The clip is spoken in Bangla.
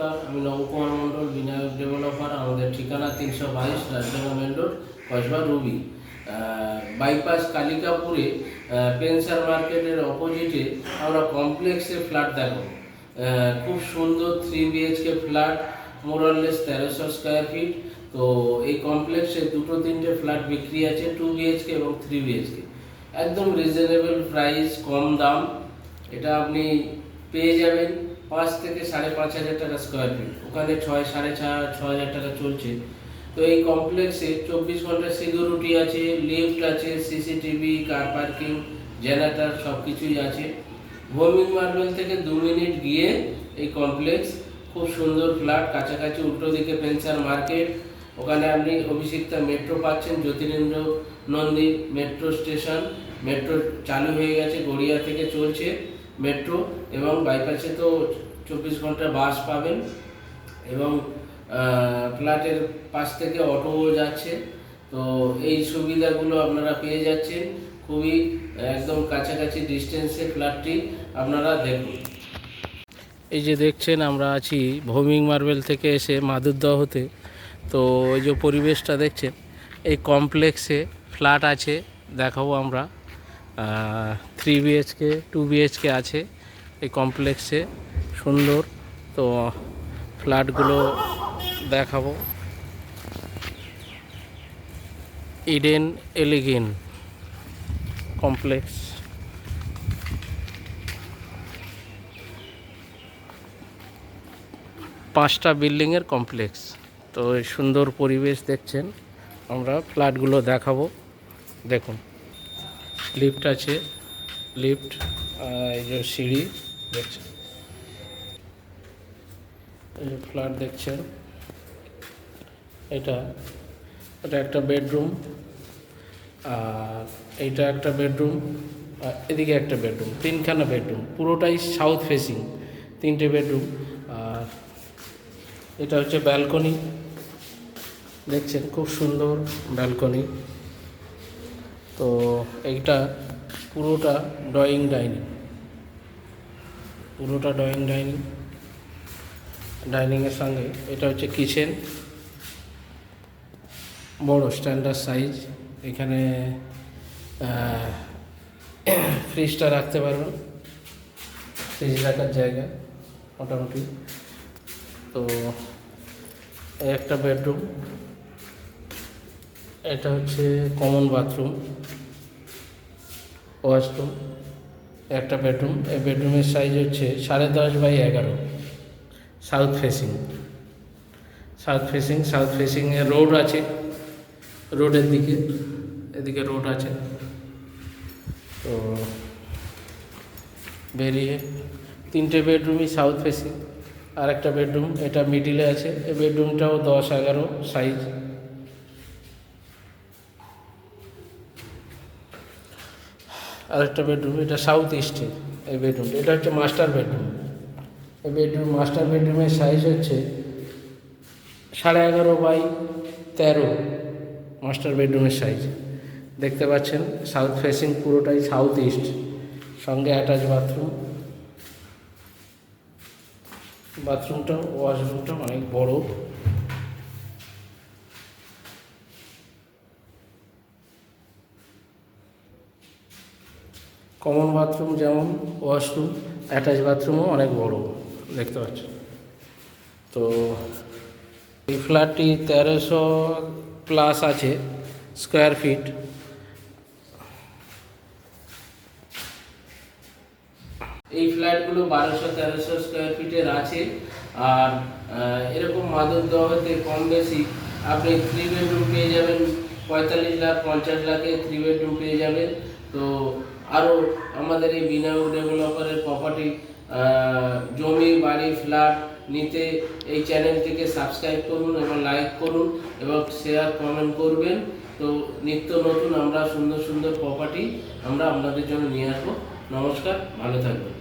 নমস্কার, আমি নবকুমার মণ্ডল, বিনায়ক ডেভেলপার আমাদের ঠিকানা তিনশো বাইশ Rajdanga main road Kasba Ruby. Bypass কালিকাপুরে পেনসার মার্কেটের অপোজিটে আমরা কমপ্লেক্সে ফ্ল্যাট দেখো খুব সুন্দর থ্রি বিএইচকে ফ্ল্যাট মোরাললেস তেরোশো স্কোয়ার ফিট তো এই কমপ্লেক্সে দুটো তিনটে ফ্ল্যাট বিক্রি আছে টু বিএইচকে এবং থ্রি বিএইচকে একদম রিজনেবল প্রাইস কম দাম। এটা আপনি পেয়ে যাবেন। পাঁচ থেকে সাড়ে পাঁচ হাজার টাকা স্কোয়ার ফিট ওখানে ছয়, সাড়ে ছ হাজার টাকা চলছে। তো এই কমপ্লেক্সে চব্বিশ ঘণ্টা সিকিউরিটি আছে লিফট আছে সিসিটিভি কার পার্কিং জেনারেটার সব কিছুই আছে। ভৌমিক মার্বেল থেকে দু মিনিট গিয়ে এই কমপ্লেক্স খুব সুন্দর ফ্ল্যাট কাছাকাছি উল্টো দিকে পেনসার মার্কেট। ওখানে আপনি অভিষিক্তা মেট্রো পাচ্ছেন, Jyotirindra Nandi metro station metro চালু হয়ে গেছে, গড়িয়া থেকে চলছে। মেট্রো এবং বাইপাসে তো চব্বিশ ঘণ্টা বাস পাবেন এবং ফ্ল্যাটের পাশ থেকে অটোও যাচ্ছে। তো এই সুবিধাগুলো আপনারা পেয়ে যাচ্ছেন। খুবই, একদম কাছাকাছি ডিস্টেন্সে ফ্ল্যাটটি আপনারা দেখুন। এই যে দেখছেন, আমরা আছি ভৌমিক মার্বেল থেকে এসে মাদুরদহতে। তো এই যে পরিবেশটা দেখছেন, এই কমপ্লেক্সে ফ্ল্যাট আছে, দেখাবো আমরা। থ্রি বিএইচকে টু বিএইচকে আছে। এই কমপ্লেক্সে সুন্দর। তো ফ্ল্যাটগুলো দেখাবো। ইডেন এলিগেন কমপ্লেক্স পাঁচটা বিল্ডিংয়ের কমপ্লেক্স তো সুন্দর পরিবেশ দেখছেন। আমরা ফ্ল্যাটগুলো দেখাবো। দেখুন। লিফট আছে লিফট এই যে সিঁড়ি, দেখছেন? এই যে ফ্ল্যাট দেখছেন? এটা এটা একটা বেডরুম আর এইটা একটা বেডরুম আর এদিকে একটা বেডরুম তিনখানা বেডরুম পুরোটাই সাউথ ফেসিং তিনটে বেডরুম আর এটা হচ্ছে ব্যালকনি দেখছেন? খুব সুন্দর ব্যালকনি তো এইটা পুরোটা ড্রয়িং ডাইনিং পুরোটা ড্রয়িং ডাইনিং ডাইনিংয়ের সঙ্গে এটা হচ্ছে কিচেন বড় স্ট্যান্ডার্ড সাইজ এখানে ফ্রিজটা রাখতে পারবেন ফ্রিজ রাখার জায়গা মোটামুটি। তো একটা বেডরুম এটা হচ্ছে কমন বাথরুম ওয়াশরুম একটা বেডরুম এই বেডরুমের সাইজ হচ্ছে সাড়ে দশ বাই এগারো south facing south facing south ফেসিংয়ে road আছে রোডের দিকে, এদিকে রোড আছে, তো বেরিয়ে তিনটে বেডরুমই সাউথ ফেসিং আর একটা বেডরুম এটা মিডিলে আছে, এই বেডরুমটাও দশ এগারো সাইজ আরেকটা বেডরুম এটা সাউথ ইস্টে এই বেডরুমটা এটা হচ্ছে মাস্টার বেডরুম এই বেডরুম মাস্টার বেডরুমের সাইজ হচ্ছে সাড়ে এগারো বাই তেরো মাস্টার বেডরুমের সাইজ দেখতে পাচ্ছেন সাউথ ফেসিং পুরোটাই সাউথ ইস্ট সঙ্গে অ্যাটাচ বাথরুম বাথরুমটা ওয়াশরুমটা অনেক বড়। কমন বাথরুম যেমন ওয়াশরুম অ্যাটাচ বাথরুমও অনেক বড়, দেখতে পাচ্ছেন তো এই ফ্ল্যাটটি তেরোশো প্লাস আছে স্কোয়ার ফিট। এই ফ্ল্যাটগুলো বারোশো তেরোশো স্কোয়ার ফিটের আছে আর এরকম মাদক দহতে কম বেশি আপনি থ্রি বেডরুম পেয়ে যাবেন, পঁয়তাল্লিশ লাখ, পঞ্চাশ লাখে থ্রি বেডরুম পেয়ে যাবেন। তো আরও আমাদের এই বিনায়ক ডেভেলপারের প্রপার্টি জমি, বাড়ি ফ্ল্যাট নিতে এই চ্যানেলটিকে সাবস্ক্রাইব করুন এবং লাইক করুন এবং শেয়ার কমেন্ট করবেন। তো নিত্য নতুন আমরা সুন্দর সুন্দর প্রপার্টি আমরা আপনাদের জন্য নিয়ে আসব। নমস্কার, ভালো থাকবেন।